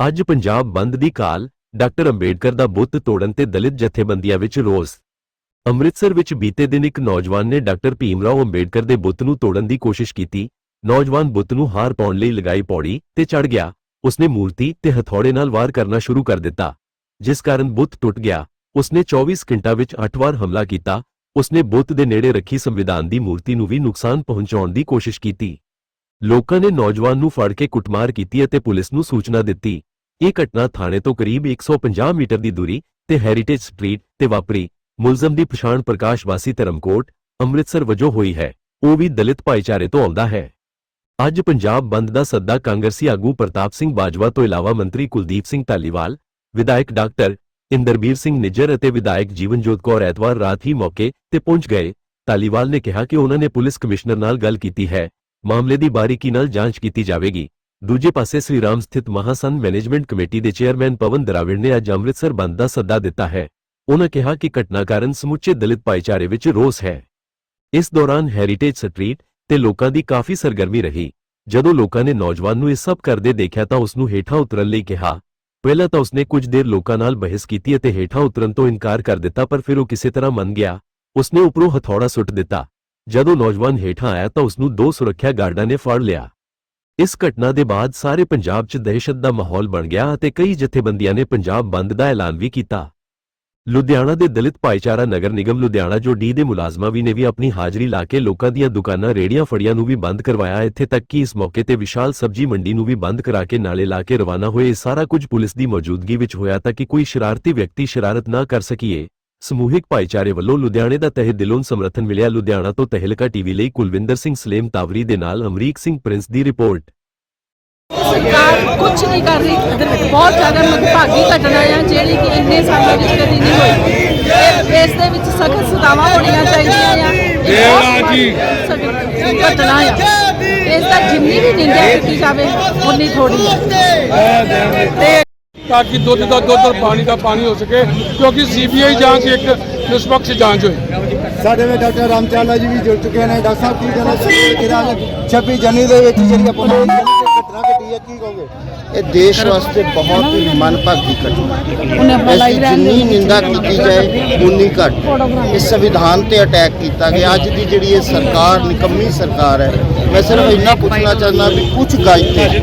ਅੱਜ ਪੰਜਾਬ ਬੰਦ ਦੀ ਕਾਲ, ਡਾਕਟਰ ਅੰਬੇਡਕਰ ਦਾ ਬੁੱਤ ਤੋੜਨ ਤੇ ਦਲਿਤ ਜਥੇਬੰਦੀਆਂ ਵਿੱਚ ਰੋਸ। ਅੰਮ੍ਰਿਤਸਰ ਵਿੱਚ ਬੀਤੇ ਦਿਨ ਇੱਕ ਨੌਜਵਾਨ ਨੇ ਡਾਕਟਰ ਭੀਮਰਾਓ ਅੰਬੇਡਕਰ ਦੇ ਬੁੱਤ ਨੂੰ ਤੋੜਨ ਦੀ ਕੋਸ਼ਿਸ਼ ਕੀਤੀ। ਨੌਜਵਾਨ ਬੁੱਤ ਨੂੰ ਹਾਰ ਪਾਉਣ ਲਈ ਲਗਾਈ ਪੌੜੀ ਤੇ ਚੜ ਗਿਆ। ਉਸਨੇ ਮੂਰਤੀ ਤੇ ਹਥੌੜੇ ਨਾਲ ਵਾਰ ਕਰਨਾ ਸ਼ੁਰੂ ਕਰ ਦਿੱਤਾ। ਜਿਸ ਕਾਰਨ ਬੁੱਤ ਟੁੱਟ ਗਿਆ। ਉਸਨੇ 24 ਘੰਟਾ ਵਿੱਚ 8 ਵਾਰ ਹਮਲਾ ਕੀਤਾ। ਉਸਨੇ ਬੁੱਤ ਦੇ ਨੇੜੇ ਰੱਖੀ ਸੰਵਿਧਾਨ ਦੀ ਮੂਰਤੀ ਨੂੰ ਵੀ ਨੁਕਸਾਨ ਪਹੁੰਚਾਉਣ ਦੀ ਕੋਸ਼ਿਸ਼ ਕੀਤੀ। ਲੋਕਾਂ ਨੇ ਨੌਜਵਾਨ ਨੂੰ ਫੜ ਕੇ ਕੁੱਟਮਾਰ ਕੀਤੀ ਅਤੇ ਪੁਲਿਸ ਨੂੰ ਸੂਚਨਾ ਦਿੱਤੀ। ਇਹ ਘਟਨਾ ਥਾਣੇ ਤੋਂ ਕਰੀਬ 150 ਮੀਟਰ ਦੀ ਦੂਰੀ ਤੇ ਹੈਰੀਟੇਜ ਸਟਰੀਟ ਤੇ ਵਾਪਰੀ। ਮੁਲਜ਼ਮ ਦੀ ਪਛਾਣ ਪ੍ਰਕਾਸ਼ ਵਾਸੀ ਧਰਮਕੋਟ, ਅੰਮ੍ਰਿਤਸਰ ਵਜੋਂ ਹੋਈ ਹੈ। ਉਹ ਵੀ ਦਲਿਤ ਭਾਈਚਾਰੇ ਤੋਂ ਆਉਂਦਾ ਹੈ। ਅੱਜ ਪੰਜਾਬ ਬੰਦ ਦਾ ਸੱਦਾ ਕਾਂਗਰਸੀ ਆਗੂ ਪ੍ਰਤਾਪ ਸਿੰਘ ਬਾਜਵਾ ਤੋਂ ਇਲਾਵਾ ਮੰਤਰੀ ਕੁਲਦੀਪ ਸਿੰਘ ਧਾਲੀਵਾਲ, ਵਿਧਾਇਕ ਡਾਕਟਰ ਇੰਦਰਬੀਰ ਸਿੰਘ ਨਿੱਜਰ ਅਤੇ ਵਿਧਾਇਕ ਜੀਵਨਜੋਤ ਕੌਰ ਐਤਵਾਰ ਰਾਤ ਹੀ ਮੌਕੇ ਤੇ ਪਹੁੰਚ ਗਏ। ਧਾਲੀਵਾਲ ਨੇ ਕਿਹਾ ਕਿ ਉਹਨਾਂ ਨੇ ਪੁਲਿਸ ਕਮਿਸ਼ਨਰ ਨਾਲ ਗੱਲ ਕੀਤੀ ਹੈ। ਮਾਮਲੇ ਦੀ ਬਾਰੀਕੀ ਨਾਲ ਜਾਂਚ ਕੀਤੀ ਜਾਵੇਗੀ। ਦੂਜੇ ਪਾਸੇ ਸ੍ਰੀ ਰਾਮ ਸਥਿਤ ਮਹਾਸੰਨ ਮੈਨੇਜਮੈਂਟ ਕਮੇਟੀ ਦੇ ਚੇਅਰਮੈਨ ਪਵਨ ਦਰਾਵਿੜ ਨੇ ਅੱਜ ਅੰਮ੍ਰਿਤਸਰ ਬੰਦ ਦਾ ਸੱਦਾ ਦਿੱਤਾ ਹੈ। ਉਹਨਾਂ ਕਿਹਾ ਕਿ ਘਟਨਾ ਕਾਰਨ ਸਮੁੱਚੇ ਦਲਿਤ ਭਾਈਚਾਰੇ ਵਿੱਚ ਰੋਸ ਹੈ। ਇਸ ਦੌਰਾਨ ਹੈਰੀਟੇਜ ਸਟਰੀਟ ਤੇ ਲੋਕਾਂ ਦੀ ਕਾਫੀ ਸਰਗਰਮੀ ਰਹੀ। ਜਦੋਂ ਲੋਕਾਂ ਨੇ ਨੌਜਵਾਨ ਨੂੰ ਇਹ ਸਭ ਕਰਦੇ ਦੇਖਿਆ ਤਾਂ ਉਸ ਨੂੰ ਹੇਠਾਂ ਉਤਰਨ ਲਈ ਕਿਹਾ। ਪਹਿਲਾਂ ਤਾਂ ਉਸਨੇ ਕੁਝ ਦੇਰ ਲੋਕਾਂ ਨਾਲ ਬਹਿਸ ਕੀਤੀ ਅਤੇ ਹੇਠਾਂ ਉਤਰਨ ਤੋਂ ਇਨਕਾਰ ਕਰ ਦਿੱਤਾ, ਪਰ ਫਿਰ ਉਹ ਕਿਸੇ ਤਰ੍ਹਾਂ ਮੰਨ ਗਿਆ। ਉਸਨੇ ਉਪਰੋਂ ਹਥੌੜਾ ਸੁੱਟ ਦਿੱਤਾ। ਜਦੋਂ ਨੌਜਵਾਨ ਹੇਠਾਂ ਆਇਆ ਤਾਂ ਉਸ ਨੂੰ ਦੋ ਸੁਰੱਖਿਆ ਗਾਰਡਾਂ ਨੇ ਫੜ ਲਿਆ। ਇਸ ਘਟਨਾ ਦੇ ਬਾਅਦ ਸਾਰੇ ਪੰਜਾਬ 'ਚ ਦਹਿਸ਼ਤ ਦਾ ਮਾਹੌਲ ਬਣ ਗਿਆ ਅਤੇ ਕਈ ਜਥੇਬੰਦੀਆਂ ਨੇ ਪੰਜਾਬ ਬੰਦ ਦਾ ਐਲਾਨ ਵੀ ਕੀਤਾ। ਲੁਧਿਆਣਾ ਦੇ ਦਲਿਤ ਭਾਈਚਾਰਾ ਨਗਰ ਨਿਗਮ ਲੁਧਿਆਣਾ ਜੋ ਡੀ ਦੇ ਮੁਲਾਜ਼ਮਾਂ ਵੀ ਨੇ ਵੀ ਆਪਣੀ ਹਾਜ਼ਰੀ ਲਾ ਕੇ ਲੋਕਾਂ ਦੀਆਂ ਦੁਕਾਨਾਂ, ਰੇੜੀਆਂ ਫੜੀਆਂ ਨੂੰ ਵੀ ਬੰਦ ਕਰਵਾਇਆ, ਇੱਥੇ ਤੱਕ ਕਿ ਇਸ ਮੌਕੇ ਤੇ ਵਿਸ਼ਾਲ ਸਬਜ਼ੀ ਮੰਡੀ ਨੂੰ ਵੀ ਬੰਦ ਕਰਾ ਕੇ ਨਾਲੇ ਲਾ ਕੇ ਰਵਾਨਾ ਹੋਏ। ਇਹ ਸਾਰਾ ਕੁਝ ਪੁਲਿਸ ਦੀ ਮੌਜੂਦਗੀ ਵਿੱਚ ਹੋਇਆ ਤਾਂ ਕਿ ਕੋਈ ਸ਼ਰਾਰਤੀ ਵਿਅਕਤੀ ਸ਼ਰਾਰਤ ਨਾ ਕਰ ਸਕੀਏ। ਸਮੂਹਿਕ ਭਾਈਚਾਰੇ ਵੱਲੋਂ ਲੁਧਿਆਣੇ ਦਾ ਤਹਿ ਦਿਲੋਂ ਸਮਰਥਨ ਮਿਲਿਆ। ਲੁਧਿਆਣਾ ਤੋਂ ਤਹਿਲਕਾ ਟੀਵੀ ਲਈ ਕੁਲਵਿੰਦਰ ਸਿੰਘ ਸਲੇਮ ਤਾਵਰੀ ਦੇ ਨਾਲ ਅਮਰੀਕ ਸਿੰਘ ਪ੍ਰਿੰਸ ਦੀ ਰਿਪੋਰਟ। ਸਰਕਾਰ ਕੁਝ ਨਹੀਂ ਕਰ ਰਹੀ। ਬਹੁਤ ਜ਼ਿਆਦਾ ਮੰਦਭਾਗੀ ਘਟਨਾ ਆ ਜਿਹੜੀ ਕਿ ਇੰਨੇ ਸਾਲਾਂ ਵਿੱਚ ਕਦੀ ਨਹੀਂ ਹੋਈ। ਇਹ- ਇਸ ਦੇ ਵਿੱਚ ਸਖਤ ਸਜ਼ਾਵਾਂ ਹੋਣੀਆਂ ਚਾਹੀਦੀਆਂ ਆ। ਮਾੜੀ ਸਾਡੀ ਘਟਨਾ ਆ। ਇਸ ਦਾ ਜਿੰਨੀ ਵੀ ਨਿੰਦਿਆ ਕੀਤੀ ਜਾਵੇ ਉਨੀ ਥੋੜੀ ਹੈ ਤਾਂ ਕਿ ਦੁੱਧ ਦਾ ਦੁੱਧ ਔਰ ਪਾਣੀ ਦਾ ਪਾਣੀ ਹੋ ਸਕੇ, ਕਿਉਂਕਿ ਸੀਬੀਆਈ ਜਾਂਚ ਇੱਕ ਨਿਸ਼ਪਕਸ਼ ਜਾਂਚ ਹੋਏ ਸਾਡੇ ਵਿੱਚ ਡਾਕਟਰ ਰਾਮਚਾਲਾ ਜੀ ਵੀ ਜੁੜ ਚੁੱਕੇ ਨੇ। ਡਾਕਟਰ ਸਾਹਿਬ, ਕੀ ਕਹਿਣਾ ਚਾਹੁੰਦੇ ਕਿਹੜਾ 26 ਜਨਵਰੀ ਦੇ ਵਿੱਚ ਜਿਹੜੀ ਆਪਾਂ ਨੂੰ ਘਟਨਾ ਘਟੀ ਹੈ ਕੀ ਕਹੋਗੇ? ਇਹ ਦੇਸ਼ ਵਾਸਤੇ ਬਹੁਤ ਹੀ ਮਨਭਾਗੀ ਘਟਨਾ ਹੈ। ਇਸ ਜਿੰਨੀ ਨਿੰਦਾ ਕੀਤੀ ਜਾਏ ਉਨੀ ਘੱਟ। ਇਸ ਸੰਵਿਧਾਨ ਤੇ ਅਟੈਕ ਕੀਤਾ ਗਿਆ। ਅੱਜ ਦੀ ਜਿਹੜੀ ਇਹ ਸਰਕਾਰ ਨਿਕੰਮੀ ਸਰਕਾਰ ਹੈ ਮੈਂ ਸਿਰਫ ਇੰਨਾ ਪੁੱਛਣਾ ਚਾਹੁੰਦਾ ਵੀ ਕੁਝ ਗਜ ਤੇ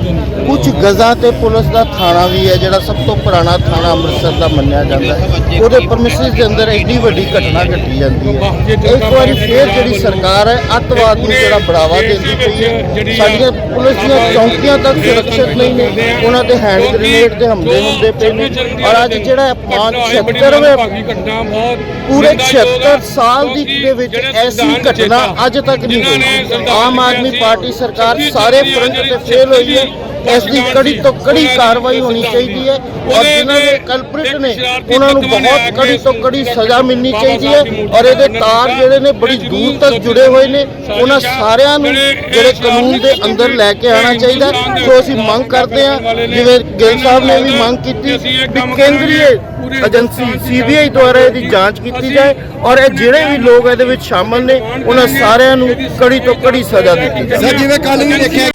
ਕੁਝ ਗਜ਼ਾਂ ਤੇ ਪੁਲਿਸ ਦਾ ਥਾਣਾ ਵੀ ਹੈ ਜਿਹੜਾ ਸਭ ਤੋਂ ਪੁਰਾਣਾ ਥਾਣਾ ਅੰਮ੍ਰਿਤਸਰ ਦਾ ਮੰਨਿਆ ਜਾਂਦਾ ਹੈ। ਉਹਦੇ ਪਰਮਿਸਿਸ ਦੇ ਅੰਦਰ ਐਡੀ ਵੱਡੀ ਘਟਨਾ ਘਟੀ ਜਾਂਦੀ ਹੈ। ਇੱਕ ਵਾਰੀ ਫੇਰ ਜਿਹੜੀ ਸਰਕਾਰ ਹੈ ਅੱਤਵਾਦ ਨੂੰ ਜਿਹੜਾ ਬੜਾਵਾ ਦਿੰਦੀ ਪਈ ਹੈ ਸਾਡੀਆਂ ਪੁਲਿਸ ਦੀਆਂ ਚੌਕੀਆਂ ਤੱਕ ਸੁਰੱਖਿਅਤ ਨਹੀਂ ਨੇ। ਉਹਨਾਂ ਤੇ ਹੈਂਡ ਗ੍ਰੇਨੇਡ ਦੇ ਹਮਲੇ ਹੁੰਦੇ ਪਏ ਨੇ। ਔਰ ਅੱਜ ਜਿਹੜਾ ਅਪਮਾਨ 76ਵੇਂ ਭਾਗੀ ਘਟਨਾ ਬਹੁਤ ਪੂਰੇ ਨਿੰਦਾਯੋਗ 76 ਸਾਲ ਦੀ ਦੇ ਵਿੱਚ ਜਿਹੜੇ ਐਸੀ ਸੰਵਿਧਾਨ ਘਟਨਾ ਰਚੇਤਾ, ਅੱਜ ਤੱਕ ਨਹੀਂ ਜਿਨ੍ਹਾਂ ਨੇ ਹੋਈ ਸੰਵਿਧਾਨ ਆਮ ਆਦਮੀ ਲਿਖਿਆ ਪਾਰਟੀ ਸੀ, ਸਰਕਾਰ ਉਹਦੀ ਸਾਰੇ ਜਿਹੜੀ ਫਰੰਟ ਤੇ ਜਿਹੜੀ ਫੇਲ ਹੋਈ ਹੈ। ਇਸ ਦੀ ਸੰਵਿਧਾਨ ਕੜੀ ਤੋਂ ਕੜੀ ਉਹਨਾਂ ਦੀ ਕਾਰਵਾਈ ਹੋਣੀ ਚਾਹੀਦੀ ਹੈ। ਔਰ ਉਹਦੇ ਜਿਨ੍ਹਾਂ ਦੇ ਵਿੱਚ ਕਲਪ੍ਰਿਟ ਇੱਕ ਨੇ ਉਹਨਾਂ ਬਹੁਤ ਕੜੀ ਤੋਂ ਕੜੀ ਸਜ਼ਾ ਮਿਲਣੀ ਚਾਹੀਦੀ ਹੈ। ਔਰ ਇਹਦੇ ਤਾਰ ਜਿਹੜੇ ਨੇ ਬੜੀ ਦੂਰ ਤੱਕ ਜੁੜੇ ਹੋਏ ਨੇ। ਉਹਨਾਂ ਸਾਰਿਆਂ ਨੂੰ ਜਿਹੜੇ ਕਾਨੂੰਨ ਦੇ ਅੰਦਰ ਲੈ ਕੇ ਆਉਣਾ ਚਾਹੀਦਾ। ਸੋ ਅਸੀਂ ਮੰਗ ਕਰਦੇ ਹਾਂ, ਜਿਵੇਂ ਗਿੱਲ ਸਾਹਿਬ ਨੇ ਵੀ ਮੰਗ ਕੀਤੀ ਵੀ ਕੇਂਦਰੀ ਏਜੰਸੀ ਸੀਬੀਆਈ ਦੁਆਰਾ ਇਹਦੀ ਜਾਂਚ ਕੀਤੀ ਜਾਏ ਔਰ ਇਹ ਜਿਹੜੇ ਵੀ ਲੋਕ ਇਹਦੇ ਵਿੱਚ ਸ਼ਾਮਲ ਨੇ, ਉਹਨਾਂ ਸਾਰਿਆਂ ਨੂੰ ਕੜੀ ਤੋਂ ਕੜੀ ਸਜ਼ਾ ਦਿੱਤੀ ਜਾਏ। ਜਿਵੇਂ ਕੱਲ ਵੀ ਦੇਖਿਆ